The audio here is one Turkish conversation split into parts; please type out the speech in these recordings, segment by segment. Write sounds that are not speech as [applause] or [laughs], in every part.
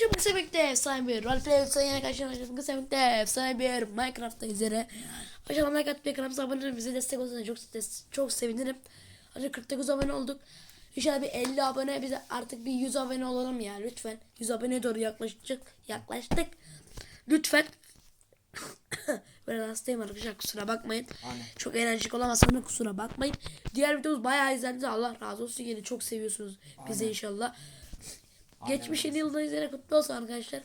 Arkadaşlar bugün sevmekte efsane bir roleplay sayın arkadaşlar bugün sevmekte efsane bir Minecraft'ta üzere. Aşağıdan like atmayı kanalımıza abone olun bize destek olursanız çok çok sevinirim. Artık 49 abone olduk. İnşallah bir 50 abone bize artık bir 100 abone olalım ya lütfen. 100 abone doğru yaklaştık. Yaklaştık. Lütfen. [coughs] Böyle hastayım arkadaşlar kusura bakmayın. Aynen. Çok enerjik olamazsam da kusura bakmayın. Diğer videomuz bayağı izlendi. Allah razı olsun yine çok seviyorsunuz bizi Aynen. inşallah. Geçmiş yeni yılda izleyene kutlu olsun arkadaşlar.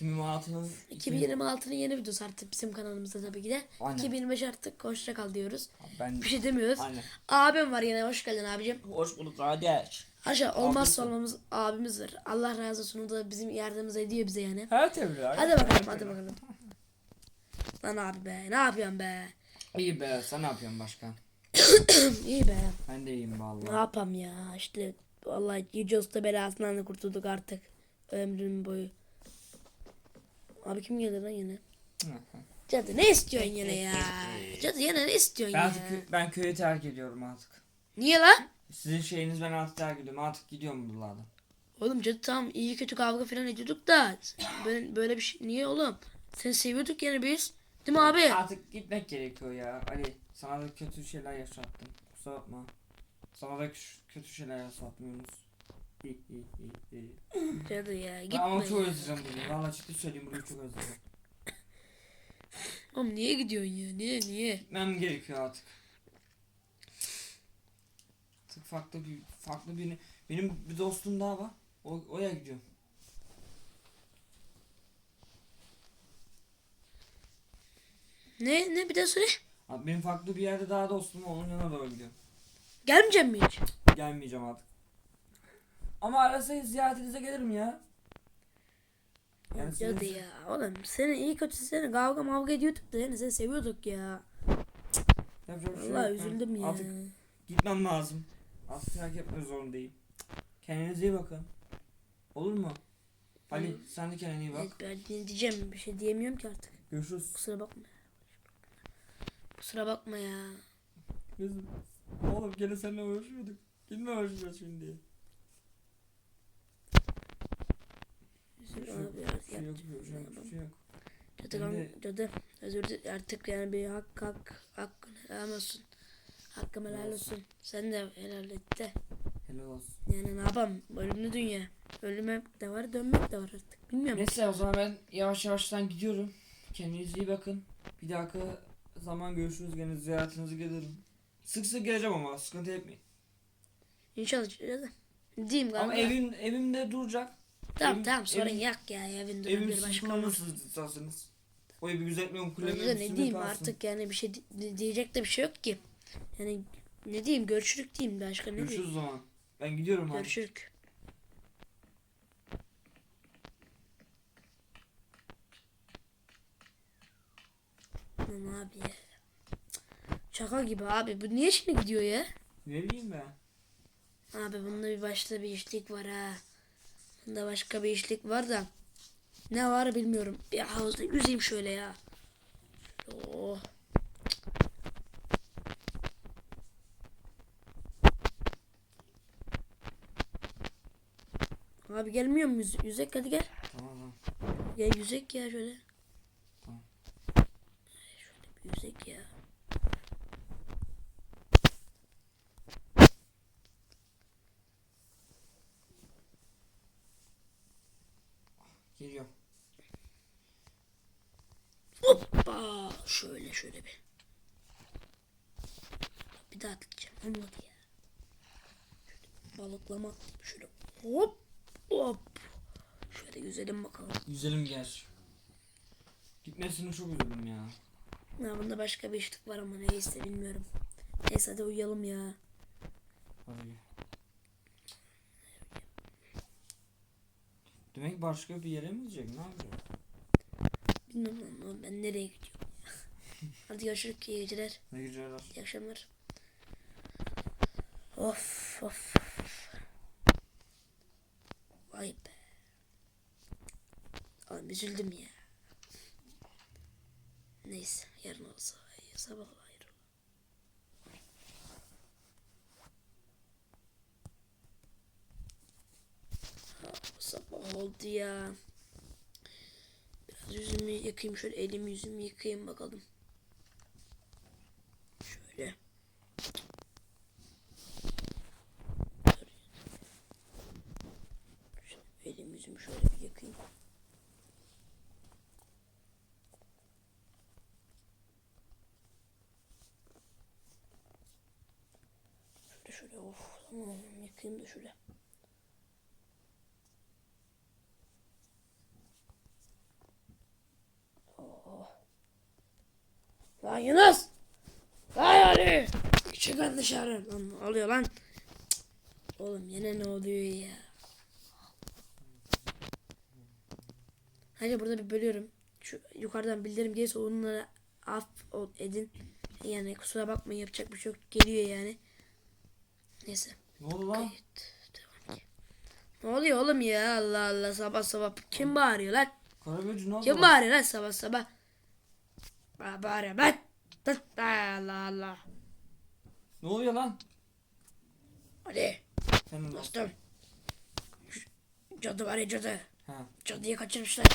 2016'nın 2026'nın yeni videosu artık bizim kanalımızda tabii ki de. Aynen. 2025 artık hoşça kal diyoruz. ben Bir şey demiyoruz. Aynen. Abim var yine hoş geldin abicim. hoş bulduk kardeş. Aşağı olmazsa olmamız abimizdir. Allah razı olsun o da bizim yardımımız ediyor bize yani. Her türlü. Hadi bakalım hadi bakalım. Lan abi be ne yapıyorsun be? İyi be sen ne yapıyorsun başka? [coughs] İyi be. Ben de iyiyim Ne vallahi. yapam ya işte vallahi Yüce Usta belasından da kurtulduk artık. Ömrüm boyu. Abi kim geldi lan yine? Cadı ne istiyorsun yine ya? Cadı yine ne istiyorsun ben ya? kö- ben köyü terk ediyorum artık. Niye lan? Sizin şeyiniz ben artık terk ediyorum. Artık gidiyorum buralardan. Oğlum cadı tamam iyi kötü kavga falan ediyorduk da böyle, böyle bir şey niye oğlum? Seni seviyorduk yani biz. Değil mi abi? Artık gitmek gerekiyor ya. Ali sana da kötü şeyler yaşattım. Kusura bakma. Sana da kötü şeyler iyi. Cadı ya Ben gitme. ama çok özleyeceğim bunu. Valla ciddi söyleyeyim burayı çok özledim. Oğlum niye gidiyorsun ya? Niye niye? Gitmem gerekiyor artık. Artık farklı bir farklı birini benim bir dostum daha var. O oya gidiyorum. Ne ne bir daha söyle. Abi benim farklı bir yerde daha dostum var. Onun yanına doğru gidiyorum. Gelmeyeceğim mi hiç? Gelmeyeceğim artık. Ama arasa ziyaretinize gelirim ya. Yani Cadı sizin- ya. Oğlum seni iyi kötü seni kavga mavga ediyorduk da yani seni seviyorduk ya. Yapacak bir şey Vallahi yok. Ben üzüldüm ya. Artık gitmem lazım. Artık terk etmek zorundayım. Kendinize iyi bakın. Olur mu? Ali sen de kendine iyi bak. Ben ne diyeceğim bir şey diyemiyorum ki artık. Görüşürüz. Kusura bakma. Kusura bakma ya. Bizim. Oğlum gene seninle uğraşıyorduk. Kimle uğraşacağız şimdi? Şey yok, şey yok, şey yok. Cadı, özür dilerim artık yani bir hak hak hakkın helal olsun. Hakkım helal olsun. Sen de helal et de. Helal olsun. Yani ne yapalım? Ölümlü dünya. Ölümek de var, dönmek de var artık. Bilmiyorum. Neyse o zaman ben yavaş yavaştan gidiyorum. Kendinize iyi bakın. Bir dahaki zaman görüşürüz gene ziyaretinizi gelirim. Sık sık geleceğim ama sıkıntı etmeyin. İnşallah cadı. Diyeyim Ama kanka. evin evimde duracak. Tamam evim- tamam sorun evim- yok ya evin Evim durabilir sizin başka olursunuz isterseniz. O evi güzeltmiyorum Bence kulemi ne diyeyim artık yani bir şey di- diyecek de bir şey yok ki. Yani ne diyeyim görüşürük diyeyim başka ne diyeyim. Görüşürüz o zaman. Ben gidiyorum hadi. Görüşürük. Aman abi ya. Şaka gibi abi. Bu niye şimdi gidiyor ya? Ne bileyim ben. Abi bunda bir başta bir işlik var ha. Bunda başka bir işlik var da. Ne var bilmiyorum. Bir havuzda yüzeyim şöyle ya. Oh. Abi gelmiyor mu yüz- yüzek hadi gel. Tamam tamam. Gel yüzek ya şöyle. Tamam. Şöyle bir yüzek ya. Geliyorum. Hoppa. Şöyle şöyle bir. Bir daha atlayacağım. Olmadı ya. Şöyle balıklama. Şöyle hop hop. Şöyle yüzelim bakalım. Güzelim gel. Gitmesini çok üzüldüm ya. Ya bunda başka bir işlik var ama neyse bilmiyorum. Neyse hadi uyuyalım ya. Hadi Demek başka bir yere mi gidecek? Ne yapacak? Bilmiyorum ama ben nereye gidiyorum. [laughs] hadi görüşürüz. İyi geceler. Ne geceler? İyi akşamlar. Of of. Vay be. Abi üzüldüm ya. Neyse yarın olsa ya sabah Sabah oldu ya. Biraz yüzümü yıkayayım şöyle elimi yüzümü yıkayayım bakalım. Şöyle. Şöyle Elim yüzümü şöyle bir yıkayayım. Şöyle şöyle of tamam yıkayayım da şöyle. Oh. Lan Yunus! Lan Ali! Çık lan dışarı. Lan ne oluyor lan? Oğlum yine ne oluyor ya? Hadi burada bir bölüyorum. Şu yukarıdan bildirim gelirse onlara af edin. Yani kusura bakmayın yapacak bir şey yok. Geliyor yani. Neyse. Ne oldu lan? Kayıt. Ne oluyor oğlum ya? Allah Allah sabah sabah. Kim bağırıyor lan? Karaböcü ne oldu? Kim bağırıyor lan sabah sabah? Ba bağırıyor lan. Allah Allah. Ne oluyor lan? Hadi Senin dostum. Cadı var ya cadı. Ha. Cadıyı kaçırmışlar.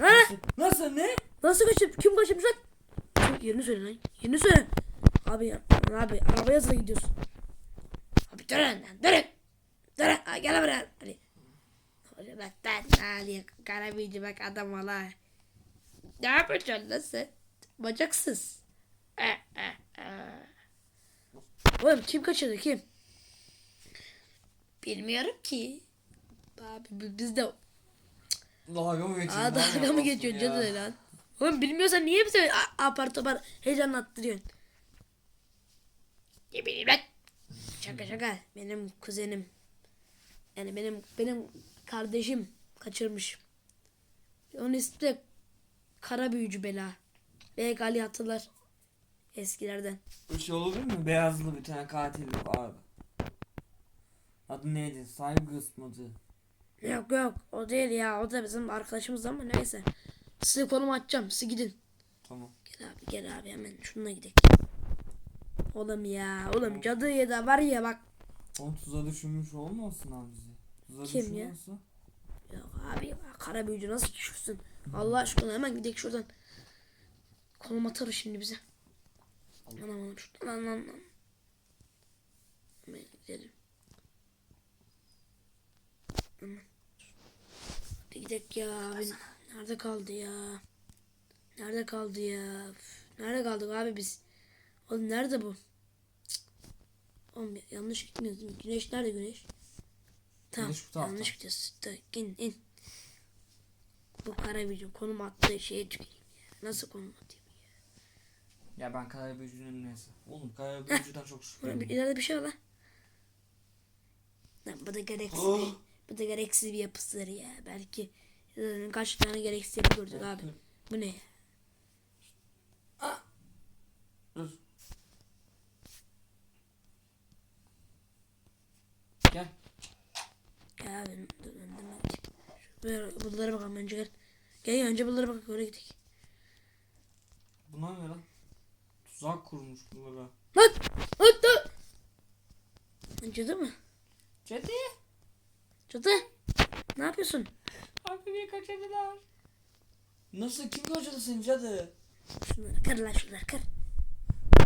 Ha? Nasıl ne? Nasıl kaçır? Kim kaçırmış lan? Yerini söyle lan. Yerini söyle. Abi ya. Abi arabaya hızla gidiyorsun. Abi durun lan durun. Durun. Gel buraya. Hadi. Hadi bak lan. Hadi karabici bak adam valla. Ne yapacaksın lan sen? Bacaksız. Oğlum kim kaçırdı kim? Bilmiyorum ki. Abi bi- biz de Dalga mı geçiyorsun? Aa dalga mı geçiyorsun Ya. cadı lan? Oğlum bilmiyorsan niye bize apar topar heyecanlattırıyorsun? Ne bileyim lan. Şaka şaka. Benim kuzenim. Yani benim benim kardeşim kaçırmış. Onun ismi de Kara Büyücü Bela. Belki Ali hatırlar. Eskilerden. Şey olabilir mi? Beyazlı bir tane katil vardı. Adı neydi? Saygı ısmadı. Yok yok o değil ya. O da bizim arkadaşımız ama neyse. Size konumu açacağım. Siz gidin. Tamam. Gel abi gel abi hemen şununla gidelim. Oğlum ya oğlum cadı ya da var ya bak. Onu tuza düşünmüş olmasın abi bizi. Tuza Kim ya? Yok abi kara büyücü nasıl düşürsün? Allah aşkına hemen gidelim şuradan. Konum atar şimdi bize. Anam anam şuradan lan lan lan. Hemen gidelim. Hadi gidelim ya abi. Nerede kaldı ya? Nerede kaldı ya? Nerede kaldık abi biz? Oğlum nerede bu? Cık. Oğlum yanlış gitmiyoruz değil mi? Güneş nerede güneş? Tamam Güneş bu yanlış gidiyoruz. Da, in in. Bu kara video konum attığı şeye tüküreyim ya. Nasıl konum atayım ya? Ben Karaböcü'nün neyse. Oğlum Karaböcü'den çok Oğlum bir, şüpheliyim. ileride bir şey var lan. Lan bu da gereksiz Oh. bir, bu da gereksiz bir yapısıdır ya. Belki kaç tane gereksiz yapı gördük abi. Bu ne ya? Dur. Gel. Ya dur. Böyle bunlara bakalım önce gel. Gel gel önce bunlara bakalım öyle gidelim. Bunlar ne lan? Tuzak kurmuş bunlara. Lan! Lan Cadı mı? Cadı. Cadı! Ne yapıyorsun? Abi beni kaçırdılar. Nasıl? Kim kaçırdı seni cadı? Şunları kır lan şunları kır.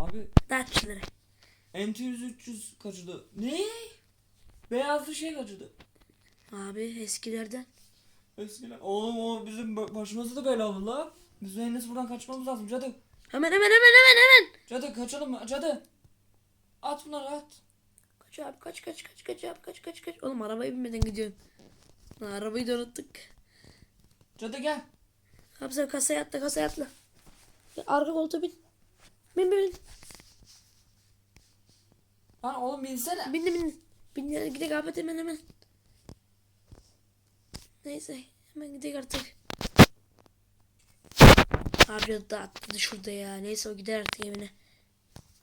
Abi Dağıt şunları. MT-100 300 kaçırdı. Ne? Beyazlı şey kaçırdı. Abi eskilerden. Eskiden. Oğlum o bizim ba- başımıza da belalı la. Biz Enes buradan kaçmamız lazım cadı. Hemen hemen hemen hemen hemen. Cadı kaçalım cadı. At bunları at. Kaç abi kaç kaç kaç kaç abi kaç kaç kaç. Oğlum arabaya binmeden gidiyorsun. Lan arabayı da unuttuk. Cadı gel. Abi sen kasaya atla kasaya atla. Ya, arka koltuğa bin. Bin bin bin. Lan oğlum binsene. Bindim bindim. Bin ya, gidelim abi hemen hemen. Neyse hemen gidelim artık. Abi da atladı şurada ya. Neyse o gider artık evine.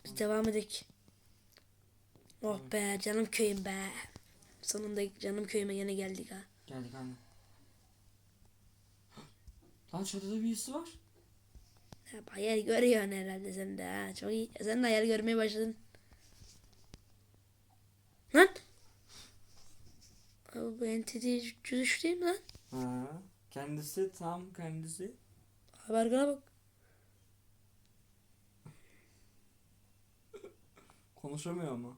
Biz devam edelim. Oh be canım köyüm be. Sonunda canım köyüme yine geldik ha. Geldik anne. Lan çatıda birisi var. Ya hayal görüyorsun herhalde sen de ha. Çok iyi. Sen de hayal görmeye başladın. Lan. Abi bu entity düştü değil mi lan? Ha, kendisi tam kendisi. Arkana bak. Konuşamıyor ama.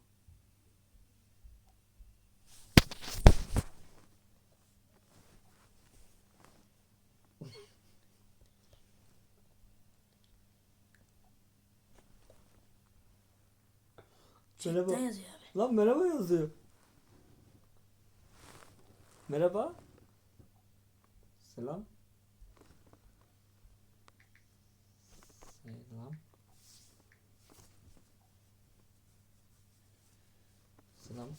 Merhaba. Yazıyor abi? Lan merhaba yazıyor. Merhaba. Selam. Selam.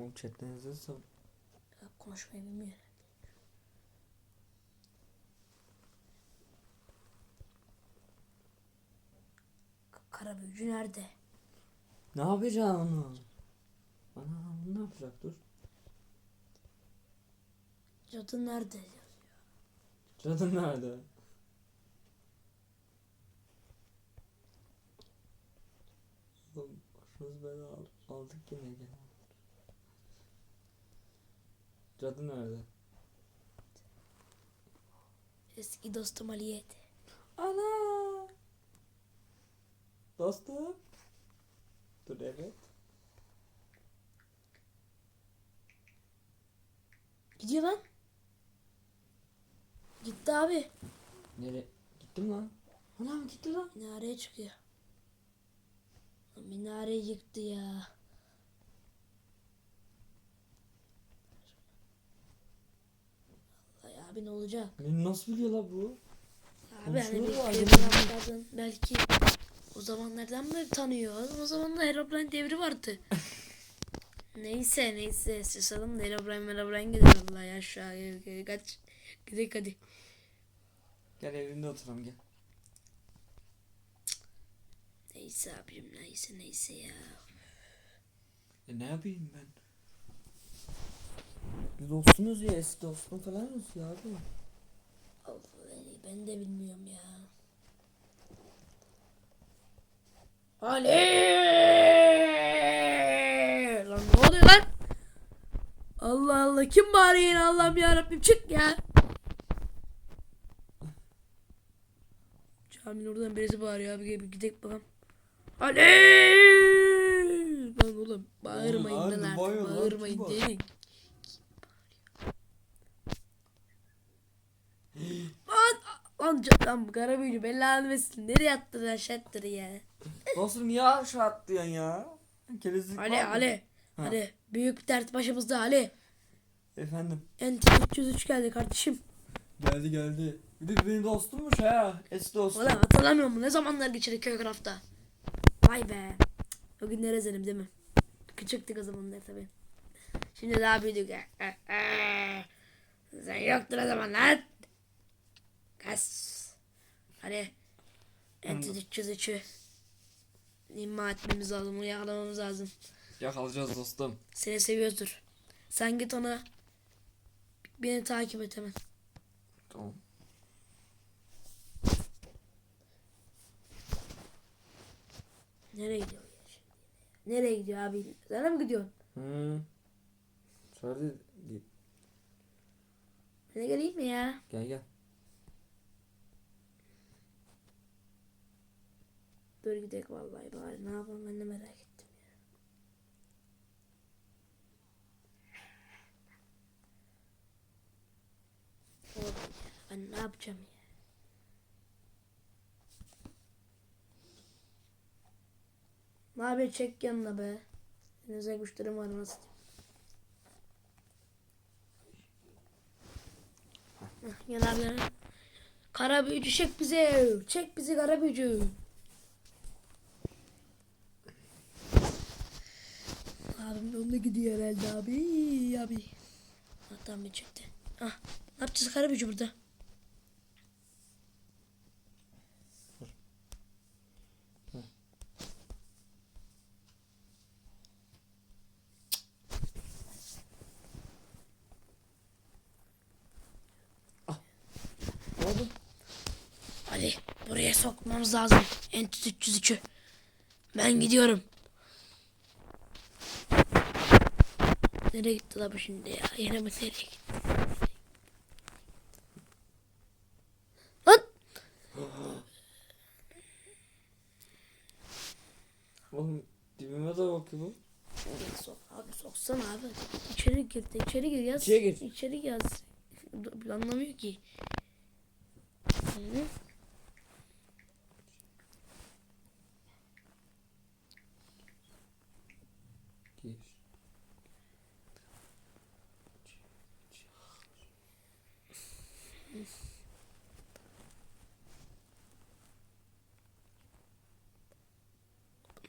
Oğlum chatten yazıyorsa Ya konuşmayı bilmiyor. Kara büyücü nerede? ne yapacağım onu? Ana bunu ne yapacak dur. Cadı nerede? Cadı nerede? Oğlum başımız bela al- aldık yine gene. Cadı nerede? Eski dostum Aliyet. Ana! Dostum. Dur evet. Gidiyor lan. Gitti abi. Nereye? Gittim lan. Anam gitti lan. Minareye çıkıyor. Lan Minareyi yıktı ya. Vallahi abi ne olacak? Beni nasıl biliyor la bu? Abi hani bir belki o zamanlardan beri tanıyor. O zamanlar Herobrine devri vardı. [laughs] neyse neyse susalım da Herobrine Herobrine gider Allah ya şu an kaç gidelim hadi. Gel evimde oturalım gel. Neyse abim neyse neyse ya. E ne yapayım ben? Biz dostumuz ya eski dostum falanız ya abi. Of, ben- ben de bilmiyorum ya. Ali! Lan ne oluyor lan? Allah Allah kim bağırıyor yine Allah'ım yarabbim çık ya. Caminin oradan birisi bağırıyor abi gel bir gidelim bakalım. Ali! Lan oğlum bağırmayın lan artık bağırmayın kim bağırıyor? deyin. Lan, ca- lan bu kara büyücü belanı versin. Nereye attın aşağıttır ya. Dostum niye aşağı atlıyorsun ya? Kerizlik Ali? Ali. Ha. Ali büyük bir dert başımızda Ali. Efendim. Enti 303 geldi kardeşim. Geldi geldi. Bir de benim dostummuş ha. Eski dostum. Ulan hatırlamıyor musun? Ne zamanlar geçirdik Köycraft'ta? Vay be. O günler özledim değil mi? Küçüktük o zamanlar tabii. Şimdi daha büyüdük. Sen yoktun o zaman lan. Kas. Hadi. Enti 303'ü imha etmemiz lazım. Onu yakalamamız lazım. Yakalayacağız dostum. Seni seviyordur. Sen git ona beni takip et hemen. Tamam. Nereye gidiyor ya şimdi? Nereye gidiyor abi? Sana mı gidiyorsun? Hı. Söyle. Ben de geleyim mi ya? Gel gel. Dur gidelim vallahi bari. Ne yapalım ben de merak ettim ya. Ben ne yapacağım ya? Ne haber çek yanına be. Denize kuşlarım var nasıl? Abi gel. Kara büyücü çek bizi. Çek bizi kara büyücü. Abim yolda gidiyor herhalde abi. Abi. Ah tamam bir çekti. Ah. Ne yapacağız kara büyücü burada? Hadi buraya sokmamız lazım. Entüt 303'ü. Ben gidiyorum. Nereye gitti la bu şimdi ya? Yine mi nereye gitti? Lan! Oğlum dibime de bakıyor bu. Sok, abi soksana abi. İçeri gir içeri gir yaz. İçeri gir. İçeri yaz. Anlamıyor ki. Hı?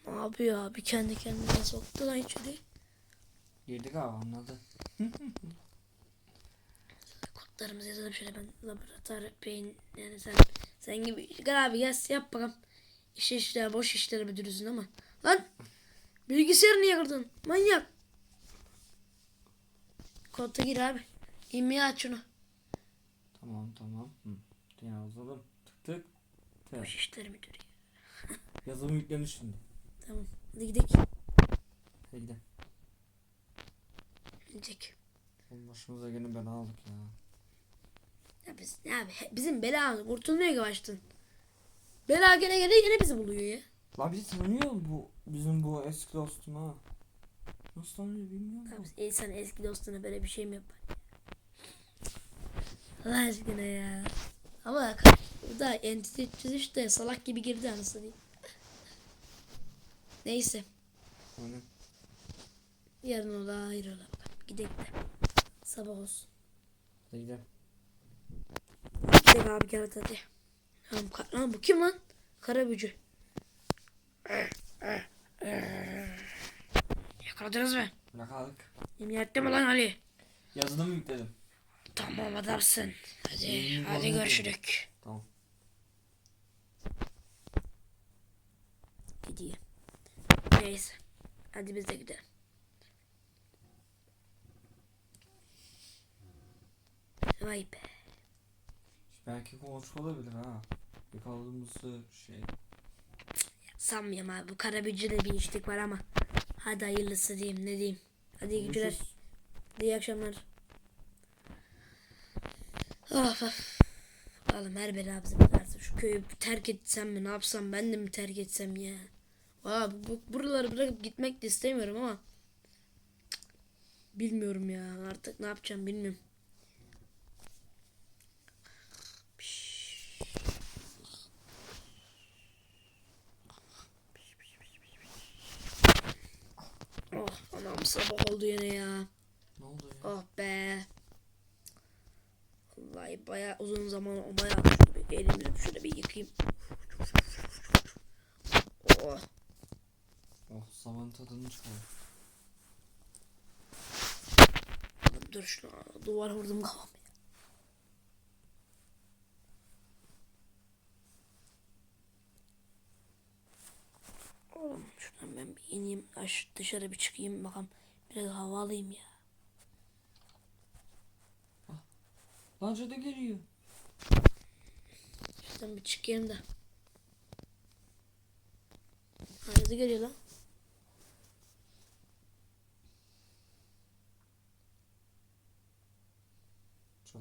Ne yapıyor abi kendi kendine soktu lan içeri. Girdik abi anladı. [laughs] Kodlarımızı yazalım şöyle ben laboratuvar beyin yani sen sen gibi gel abi gel yap bakalım. İş işler boş işleri müdürüsün ama. Lan bilgisayarı niye kırdın? Manyak. Kodda gir abi. İmmiyi aç şunu. Tamam tamam. Hı. Yazalım. Tık tık. Tık. Boş işleri müdürü. [laughs] Yazılım yüklemiş şimdi. Tamam hadi gidelim. Hadi gidelim. Gidecek. Oğlum başımıza gene bela aldık ya. Ya biz ne abi bizim belamız kurtulmuyor ki baştan. Bela gene gene gene bizi buluyor ya. La bizi tanıyor bu bizim bu eski dostum ha. Nasıl tanıyor bilmiyorum. Abi insan eski dostuna böyle bir şey mi yapar? Allah aşkına ya. Ama bu da entity 303 de salak gibi girdi anasını. Neyse. Aynen. Yarın ola bakalım. Gidelim de. Sabah olsun. Hadi gidelim. Gidelim abi gel hadi. Lan, ka- lan bu kim lan? Kara bücü. Yakaladınız mı? Yakaladık. Yemin etti mi lan Ali? Yazılım yükledim. Tamam adamsın. Hadi, İyi, hadi görüşürük. Tamam. Gidiyor. Neyse. Hadi biz de gidelim. Vay be. Belki konuşma olabilir ha. Yakaladığımız şey. Sanmıyorum abi. Bu karabücüde bir işlik var ama. Hadi hayırlısı diyeyim ne diyeyim. Hadi iyi geceler. İyi akşamlar. Of of. Oğlum her bela bakarsın. Şu köyü terk etsem mi ne yapsam ben de mi terk etsem ya. Valla bu, buraları bırakıp gitmek de istemiyorum ama. Bilmiyorum ya artık ne yapacağım bilmiyorum. Oh anam sabah oldu yine ya. Ne oldu ya? Oh be. Vallahi baya uzun zaman baya şöyle bir elimi şöyle bir yıkayayım. Oh. Oh zaman tadını çıkar. Dur şuna duvar vurdum kafam. Oğlum şuradan ben bir ineyim aş dışarı bir çıkayım bakalım biraz hava alayım ya. Lan cadı geliyor. Şuradan bir çıkayım da. Ha yazı geliyor lan.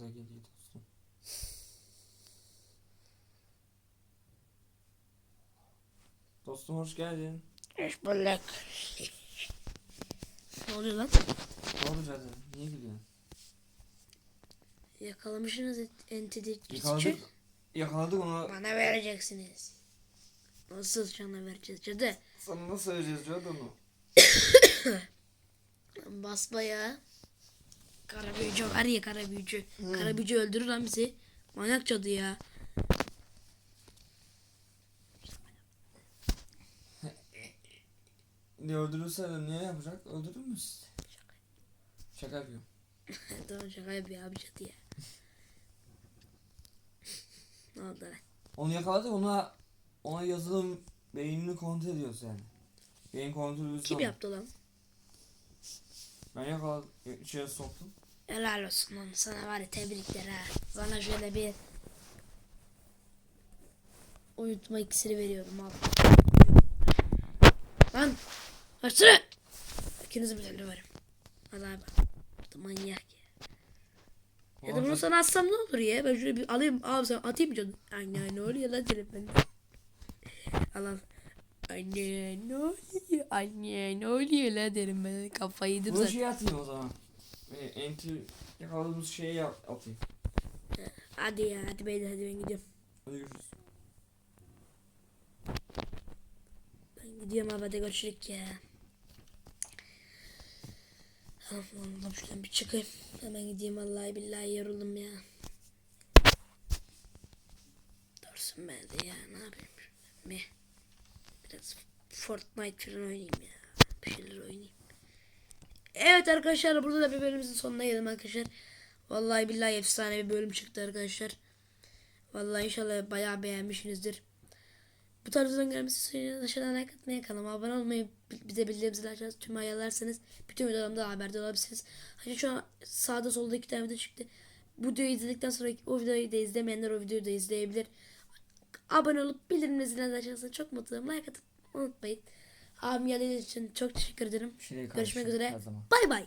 Cadı geliyor dostum. Dostum hoş geldin. Hoş bulduk. Ne oluyor lan? Ne oldu cadı? Niye gülüyorsun? Yakalamışsınız entity Yakaladık. Yakaladık onu. Bana vereceksiniz. Nasıl sana vereceğiz cadı? Sana nasıl söyleyeceğiz cadı onu? [coughs] Basbaya. Kara büyücü var ya kara büyücü. Kara büyücü öldürür lan bizi. Manyak cadı ya. Ne öldürürse de niye yapacak? Öldürür mü sizi? Şaka yapıyorum. [laughs] tamam şaka yapıyor abi cadı ya. [laughs] ne oldu lan? Onu yakaladık ona ona yazılım beynini kontrol ediyoruz yani. Beyin kontrolü Kim yaptı lan? Ben yakaladım. içeri soktum. Helal olsun lan. Sana var ya tebrikler ha. Sana şöyle bir uyutma iksiri veriyorum al. Lan! Açsana! İkinizi bir tane varım. Hadi abi. manyak ya. Ya da bunu sana atsam ne olur ya? Ben şöyle bir alayım abi sana atayım canım. Anne ne oluyor lan derim ben. Al al. Anne ne oluyor? Anne ne oluyor lan derim ben. Kafayı yedim Bunu zaten. şey atayım o zaman. E, enter yakaladığımız şeyi atayım. Hadi ya hadi beyler hadi ben gidiyorum. Hadi görüşürüz. Ben gidiyorum abi hadi görüşürük ya. Oğlum şuradan bir çıkayım. Hemen gideyim vallahi billahi yoruldum ya. Dursun ben de ya ne yapayım mi? Biraz Fortnite falan oynayayım ya. Bir şeyler oynayayım. Evet arkadaşlar burada da bir bölümümüzün sonuna geldim arkadaşlar. Vallahi billahi efsane bir bölüm çıktı arkadaşlar. Vallahi inşallah bayağı beğenmişsinizdir. Bu tarz videoların gelmesi için aşağıdan like atmayı, kanalıma abone olmayı, bi- bize bildirimleri açarsanız tüm ayarlarsanız bütün videolarımda haberdar olabilirsiniz. Hani şu an sağda solda iki tane video çıktı. Bu videoyu izledikten sonra o videoyu da izlemeyenler o videoyu da izleyebilir. Abone olup bildirim zilini açarsanız çok mutlu olurum. Like atıp unutmayın. Abim geldiğiniz için çok teşekkür ederim. Şey Görüşmek üzere. Bay bay.